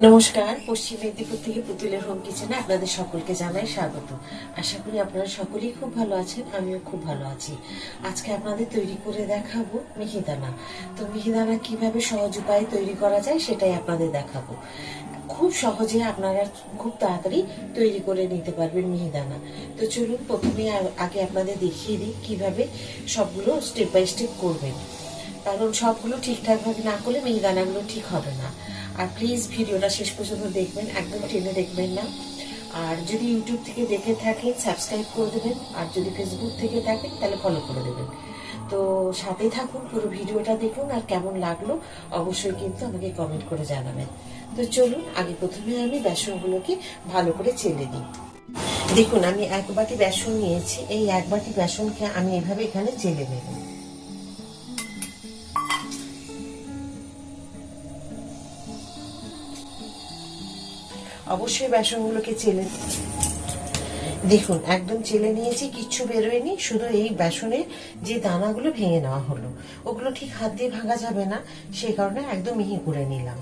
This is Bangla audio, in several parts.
নমস্কার, পশ্চিম মেদিনীপুর থেকে পুতুলের হোম কিচেনে আপনাদের সকলকে জানাই স্বাগত। আশা করি আপনারা সকলেই খুব ভালো আছেন, আমিও খুব ভালো আছি। আজকে আপনাদের তৈরি করে দেখাবো মিহিদানা। তো মিহিদানা কীভাবে সহজ উপায়ে তৈরি করা যায় সেটাই আপনাদের দেখাবো। খুব সহজে আপনারা খুব তাড়াতাড়ি তৈরি করে নিতে পারবেন মিহিদানা। তো চলুন প্রথমে আগে আপনাদের দেখিয়ে দিই কীভাবে সবগুলো স্টেপ বাই স্টেপ করবেন। কারণ সবগুলো ঠিকঠাকভাবে না করলে মিহিদানাগুলো ঠিক হবে না। আর প্লিজ ভিডিওটা শেষ পর্যন্ত দেখবেন, একদম টেনে দেখবেন না। আর যদি ইউটিউব থেকে দেখে থাকেন সাবস্ক্রাইব করে দেবেন। আর যদি ফেসবুক থেকে থাকেন, তাহলে ফলো করে দেবেন। তো সাথেই থাকুন, পুরো ভিডিওটা দেখুন আর কেমন লাগল, অবশ্যই কিন্তু আমাকে কমেন্ট করে জানাবেন। তো চলুন, আগে প্রথমে আমি বেসনগুলোকে ভালো করে চেলে দিই দেখুন, আমি এক বাটি বেসন নিয়েছি। এই এক বাটি বেসনকে আমি এভাবে এখানে চেলে নেব। অবশ্যই বেসনগুলোকে চেলে দেখুন, একদম চেলে নিয়েছি, কিচ্ছু বেরোয়নি, শুধু এই বেসনের যে দানাগুলো ভেঙে নেওয়া হলো, ওগুলো ঠিক হাত দিয়ে ভাঙা যাবে না সেই কারণে একদম মিহি করে নিলাম।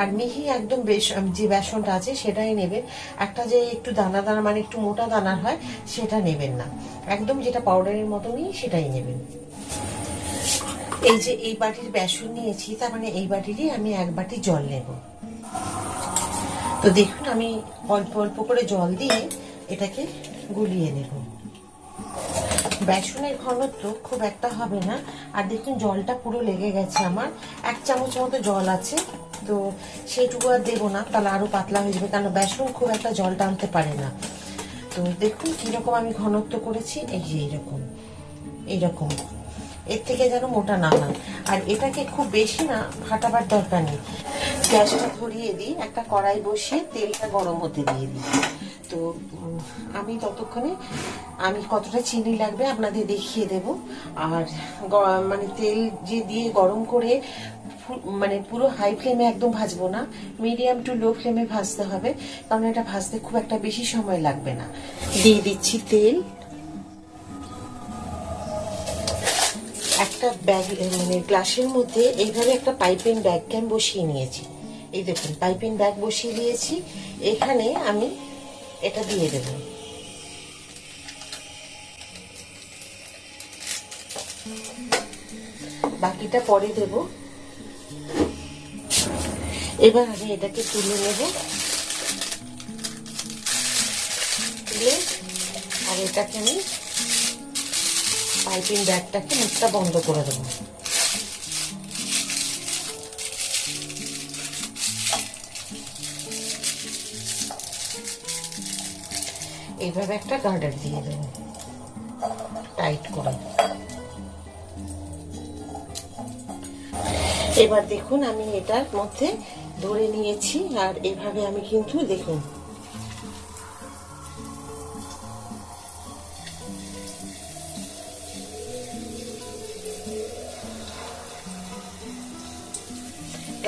আর মিহি একদম বেশ যে বেসনটা আছে, সেটাই নেবেন। একটা যে একটু দানা দানা মানে একটু মোটা দানার হয়, সেটা নেবেন না। একদম যেটা পাউডারের মতনই, সেটাই নেবেন। এই যে এই বাটির বেসন নিয়েছি, তার মানে এই বাটিরই আমি এক বাটি জল নেব। তো দেখুন, আমি অল্প অল্প করে জল দিয়ে এটাকে গুলিয়ে নেব। বেসনের ঘনত্ব খুব একটা হবে না। আর দেখুন, জলটা পুরো লেগে গেছে আমার। এক চামচ মতো জল আছে, তো সেইটুকু আর দেবো না, তাহলে আরও পাতলা হয়ে যাবে, কারণ বেসন খুব একটা জল টানতে পারে না। তো দেখুন, কীরকম আমি ঘনত্ব করেছি, এই যে এইরকম এইরকম। এর থেকে যেন মোটা না হয়। আর এটাকে খুব বেশি না ফাটাবার দরকার নেই। গ্যাসটা ধরিয়ে দিই, একটা কড়াই বসিয়ে তেলটা গরম হতে দিয়ে দিই। তো আমি ততক্ষণে, আমি কতটা চিনি লাগবে আপনাদের দেখিয়ে দেব। আর মানে তেল যে দিয়ে গরম করে মানে পুরো হাই ফ্লেমে একদম ভাজবো না মিডিয়াম টু লো ফ্লেমে ভাজতে হবে। কারণ এটা ভাজতে খুব একটা বেশি সময় লাগবে না। দিয়ে দিচ্ছি তেল। একটা ব্যাগ মানে গ্লাসের মধ্যে এইভাবে একটা পাইপিং ব্যাগকে আমি বসিয়ে নিয়েছি। এই দেখুন, পাইপিং ব্যাগ বসিয়ে দিয়েছি। এখানে আমি এটা দিয়ে দেব। বাকিটা পরে দেব। এবার আমি এটাকে তুলে নেব। তুলে, আর এটাকে আমি পাইপিং ব্যাগটাকে মুখটা বন্ধ করে দেবো। এইভাবে একটা গার্ডার দিয়ে দেবো। টাইট করে। এবার দেখুন আমি এটার মধ্যে ধরে নিয়েছি, আর এভাবে আমি কিন্তু দেখুন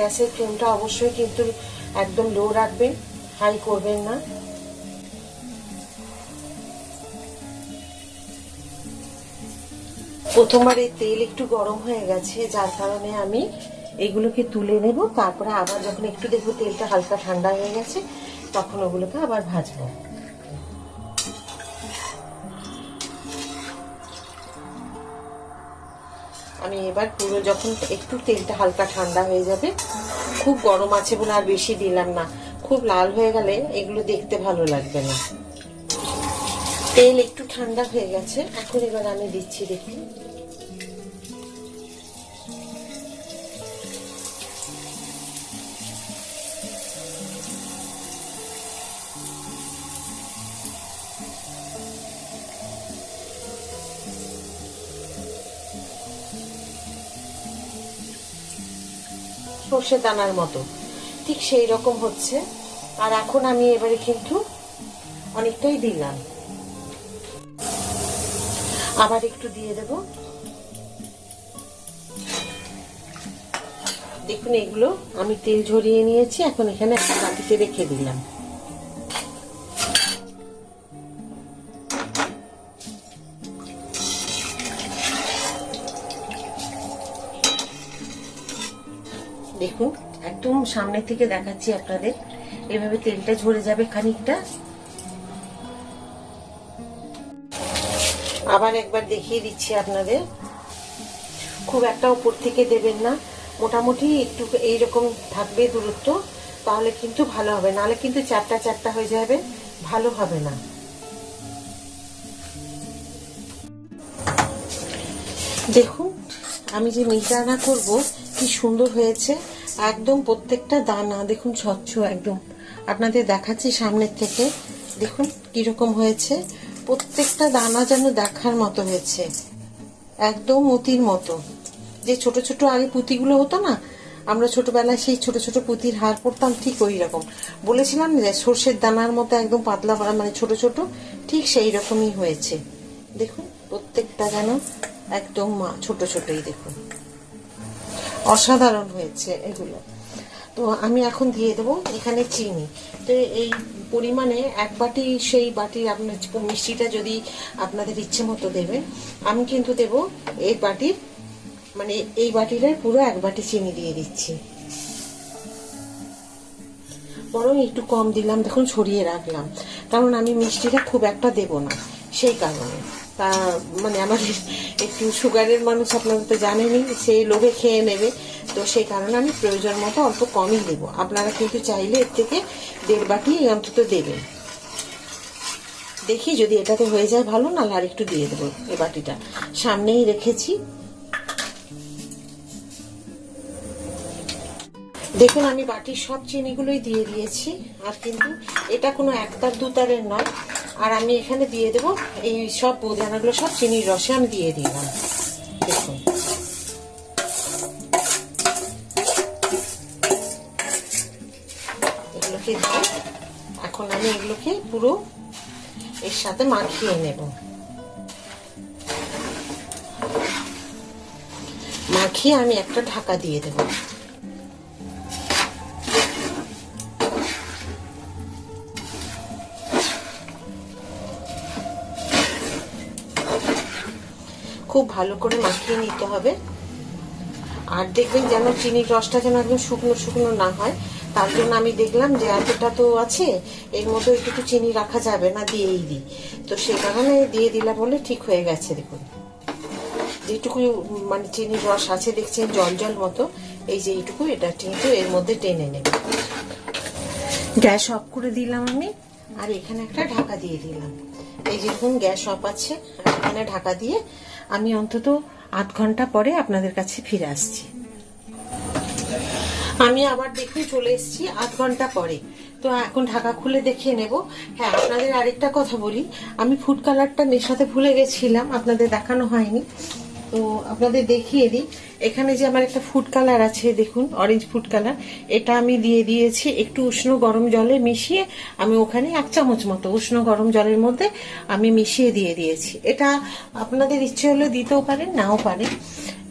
গ্যাসের ফ্লেমটা অবশ্যই কিন্তু একদম লো রাখবেন হাই করবেন না। প্রথমবার এই তেল একটু গরম হয়ে গেছে, যার কারণে আমি এগুলোকে তুলে নেব, তারপরে আবার যখন একটু দেখব তেলটা হালকা ঠান্ডা হয়ে গেছে, তখন ওগুলোকে আবার ভাজবো। আমি এবার পুরো যখন একটু তেলটা হালকা ঠান্ডা হয়ে যাবে, খুব গরম আছে বলে আর বেশি দিলাম না। খুব লাল হয়ে গেলে এগুলো দেখতে ভালো লাগবে না। তেল একটু ঠান্ডা হয়ে গেছে, এখন এবার আমি দিচ্ছি দেখুন সর্ষে দানার মতো। ঠিক সেই রকম হচ্ছে। আর এখন আমি এবারে কিন্তু অনেকটাই দিলাম। আবার একটু দিয়ে দেব। দেখুন, এগুলো আমি তেল ঝরিয়ে নিয়েছি। এখন এখানে একটা বাটিতে রেখে দিলাম। দেখুন, একদম সামনে থেকে দেখাচ্ছি আপনাদের। এভাবে তেলটা ঝরে যাবে খানিকটা। আবার একবার দেখিয়ে দিচ্ছি আপনাদের। খুব একটা উপর থেকে দেবেন না। মোটামুটি একটু এইরকম থাকবে দূরত্ব, তাহলে কিন্তু ভালো হবে। নাহলে কিন্তু চারটা চারটা হয়ে যাবে, ভালো হবে না। দেখুন, আমি যে মিহিদানা করব কি সুন্দর হয়েছে। একদম প্রত্যেকটা দানা, দেখুন স্বচ্ছ একদম। আপনাদের দেখাচ্ছি সামনের থেকে। দেখুন কীরকম হয়েছে। প্রত্যেকটা দানা যেন দেখার মতো হয়েছে। একদম মতির মতো। যে ছোট ছোট আগে পুঁতিগুলো হতো না, আমরা ছোটবেলায় সেই ছোট ছোট পুঁতির হার পড়তাম ঠিক ওই রকম। বলেছিলাম যে সর্ষের দানার মতো একদম পাতলা পাতলা মানে ছোট ছোট, ঠিক সেই রকমই হয়েছে। দেখুন প্রত্যেকটা যেন একদম ছোট ছোটই দেখুন। অসাধারণ হয়েছে এগুলো। তো আমি এখন দিয়ে দেবো এখানে চিনি। তো এই পরিমাণে এক বাটি, সেই বাটির আপনার মিষ্টিটা যদি আপনাদের ইচ্ছে মতো দেবেন আমি কিন্তু দেব এই বাটির মানে এই বাটিটার পুরো এক বাটি চিনি দিয়ে দিচ্ছি। বরং একটু কম দিলাম, দেখুন ছড়িয়ে রাখলাম। কারণ আমি মিষ্টিটা খুব একটা দেব না, সেই কারণে। তা মানে আমার একটু সুগারের মানুষ আপনারা তো জানেনই, সেই লোভে খেয়ে নেবে। তো সেই কারণে আমি প্রয়োজন মতো অল্প কমই দেবো। আপনারা কিন্তু চাইলে এর থেকে দেড় বাটি অন্তত দেবেন। দেখি যদি এটাতে হয়ে যায় ভালো না আর একটু দিয়ে দেবো এ বাটিটা। সামনেই রেখেছি। দেখুন, আমি বাটির সব চিনিগুলোই দিয়ে দিয়েছি। আর কিন্তু এটা কোনো একতার দুতারের নয়। আর আমি এখানে দিয়ে দেব এই সব বোদানাগুলো, সব চিনির রসে আমি দিয়ে দিলাম। দেখুন। এগুলোকে এখন আমি এগুলোকে পুরো এর সাথে মাখিয়ে নেব। মাখিয়ে আমি একটা ঢাকা দিয়ে দেবো। খুব ভালো করে মাখিয়ে নিতে হবে। আর দেখবেন যেন চিনির রসটা যেন একদম শুকনো শুকনো না হয়, তার জন্য আমি দেখলাম যে এতটা তো আছে, এর মধ্যে একটু চিনি রাখা যাবে না, দিয়েই দিই। তো সেই কারণে দিয়ে দিলাম বলে ঠিক হয়ে গেছে, দেখুন। যেটুকু মানে চিনির রস আছে, দেখছেন জল জল মতো, এই যে এইটুকু, এটা কিন্তু এর মধ্যে টেনে নেবে। গ্যাস অফ করে দিলাম আমি, আর এখানে একটা ঢাকা দিয়ে দিলাম। এই যেরকম গ্যাস অফ আছে এখানে ঢাকা দিয়ে আমি অন্তত আধ ঘণ্টা পরে আপনাদের কাছে ফিরে আসছি। আমি আবার দেখে চলে এসেছি আধ ঘণ্টা পরে। তো এখন ঢাকা খুলে দেখিয়ে নেব। হ্যাঁ আপনাদের আরেকটা কথা বলি। আমি ফুড কালারটা মেশাতে ভুলে গেছিলাম, আপনাদের দেখানো হয়নি। তো আপনাদের দেখিয়ে দিই। এখানে যে আমার একটা ফুড কালার আছে, দেখুন অরেঞ্জ ফুড কালার এটা আমি দিয়ে দিয়েছি একটু উষ্ণ গরম জলে মিশিয়ে আমি ওখানে এক চামচ মতো উষ্ণ গরম জলের মধ্যে আমি মিশিয়ে দিয়ে দিয়েছি। এটা আপনাদের ইচ্ছে হলে দিতেও পারেন, নাও পারেন।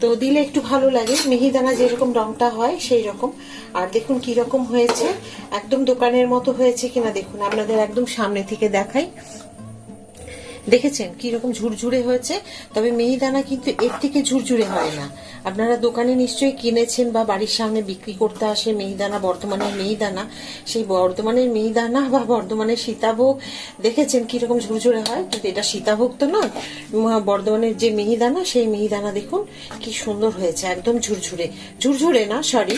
তো দিলে একটু ভালো লাগে, মিহিদানা যেরকম রংটা হয় সেই রকম। আর দেখুন কি রকম হয়েছে, একদম দোকানের মতো হয়েছে কিনা দেখুন, আপনাদের একদম সামনে থেকে দেখাই। দেখেছেন কি রকম ঝুরঝুরে হয়েছে? তবে মিহিদানা কিন্তু এর থেকে ঝুরঝুরে হয় না। আপনারা দোকানে নিশ্চয়ই কিনেছেন বা বাড়ির সামনে বিক্রি করতে আসে মিহিদানা, বর্তমানের মিহিদানা। সেই বর্তমানের মিহিদানা বা বর্ধমানের সীতাভোগ দেখেছেন কি রকম ঝুরঝুরে হয়? কিন্তু এটা সীতাভোগ তো নয়। বর্ধমানের যে মিহিদানা, সেই মিহিদানা দেখুন কি সুন্দর হয়েছে, একদম ঝুরঝুরে। ঝুরঝুরে না সরি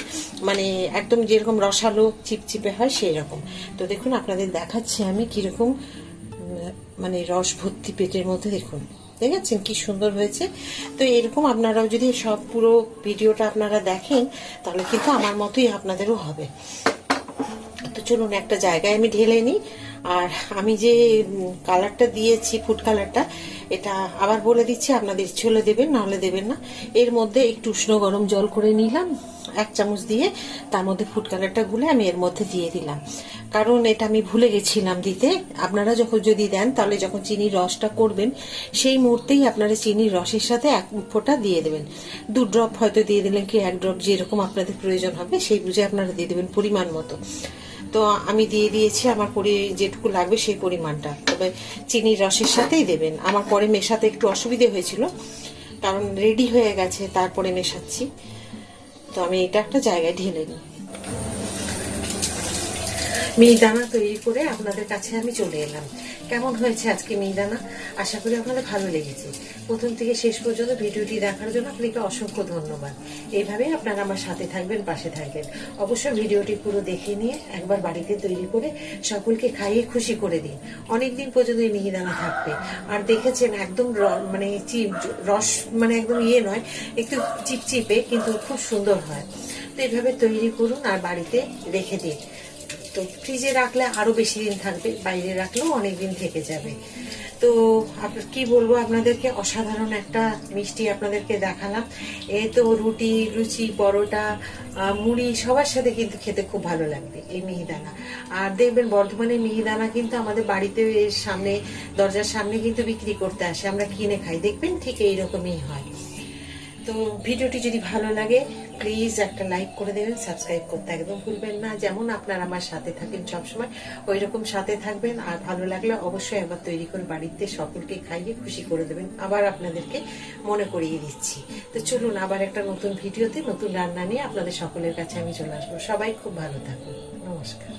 মানে একদম যেরকম রসালো, চিপচিপে হয় সেই রকম তো দেখুন, আপনাদের দেখাচ্ছি আমি কীরকম মানে রস ভর্তি পেটের মধ্যে দেখুন। দেখেছেন কি সুন্দর হয়েছে? তো এরকম আপনারাও যদি সব পুরো ভিডিওটা আপনারা দেখেন, তাহলে কিন্তু আমার মতোই আপনাদেরও হবে। তো চলুন, একটা জায়গায় আমি ঢেলে নিই। আর আমি যে কালারটা দিয়েছি ফুড কালারটা এটা আবার বলে দিচ্ছি, আপনাদের হলে দেবেন, নাহলে দেবেন না। এর মধ্যে একটু উষ্ণ গরম জল করে নিলাম, এক চামচ দিয়ে, তার মধ্যে ফুড কালারটা গুলে আমি এর মধ্যে দিয়ে দিলাম। কারণ এটা আমি ভুলে গেছিলাম দিতে। আপনারা যখন যদি দেন, তাহলে যখন চিনির রসটা করবেন, সেই মুহূর্তেই আপনারা চিনির রসের সাথে এক ফোঁটা দিয়ে দেবেন। দু ড্রপ হয়তো দিয়ে দিলেন কি, এক ড্রপ যেরকম আপনাদের প্রয়োজন হবে, সেই বুঝে আপনারা দিয়ে দেবেন পরিমাণ মতো। তো আমি দিয়ে দিয়েছি, আমার পরি, যেটুকু লাগবে সেই পরিমাণটা। তবে চিনির রসের সাথেই দেবেন। আমার পরে মেশাতে একটু অসুবিধে হয়েছিল, কারণ রেডি হয়ে গেছে, তারপরে মেশাচ্ছি। তো আমি এটা একটা জায়গায় ঢেলে নিই। মিহিদানা তৈরি করে আপনাদের কাছে আমি চলে এলাম। কেমন হয়েছে আজকে মিহিদানা? আশা করি আপনাদের ভালো লেগেছে। প্রথম থেকে শেষ পর্যন্ত ভিডিওটি দেখার জন্য আপনাকে অসংখ্য ধন্যবাদ। এইভাবেই আপনারা আমার সাথে থাকবেন, পাশে থাকবেন। অবশ্যই ভিডিওটি পুরো দেখে নিয়ে একবার বাড়িতে তৈরি করে সকলকে খাইয়ে খুশি করে দিন। অনেকদিন পর্যন্ত এই মিহিদানা থাকবে। আর দেখেছেন, একদম মানে চিপ, রস মানে একদম ইয়ে নয়, একটু চিপচিপে, কিন্তু খুব সুন্দর হয়। তো এইভাবে তৈরি করুন আর বাড়িতে রেখে দিন। তো ফ্রিজে রাখলে আরও বেশি দিন থাকবে, বাইরে রাখলেও অনেক দিন থেকে যাবে। তো আপনার কি বলব আপনাদেরকে? অসাধারণ একটা মিষ্টি আপনাদেরকে দেখালাম। এ তো রুটি, লুচি, পরোটা মুড়ি সবার সাথে কিন্তু খেতে খুব ভালো লাগবে এই মিহিদানা। আর দেখবেন বর্ধমানে মিহিদানা কিন্তু আমাদের বাড়িতে এর সামনে, দরজার সামনে কিন্তু বিক্রি করতে আসে, আমরা কিনে খাই। দেখবেন ঠিক এইরকমই হয়। তো ভিডিওটি যদি ভালো লাগে প্লিজ একটা লাইক করে দেবেন সাবস্ক্রাইব করতে একদম ভুলবেন না। যেমন আপনারা আমার সাথে থাকেন সবসময় ওই রকম সাথে থাকবেন। আর ভালো লাগলে অবশ্যই একবার তৈরি করে বাড়িতে সকলকে খাইয়ে খুশি করে দেবেন। আবার আপনাদেরকে মনে করিয়ে দিচ্ছি। তো চলুন আবার একটা নতুন ভিডিওতে নতুন রান্না নিয়ে আপনাদের সকলের কাছে আমি চলে আসব। সবাই খুব ভালো থাকুন। নমস্কার।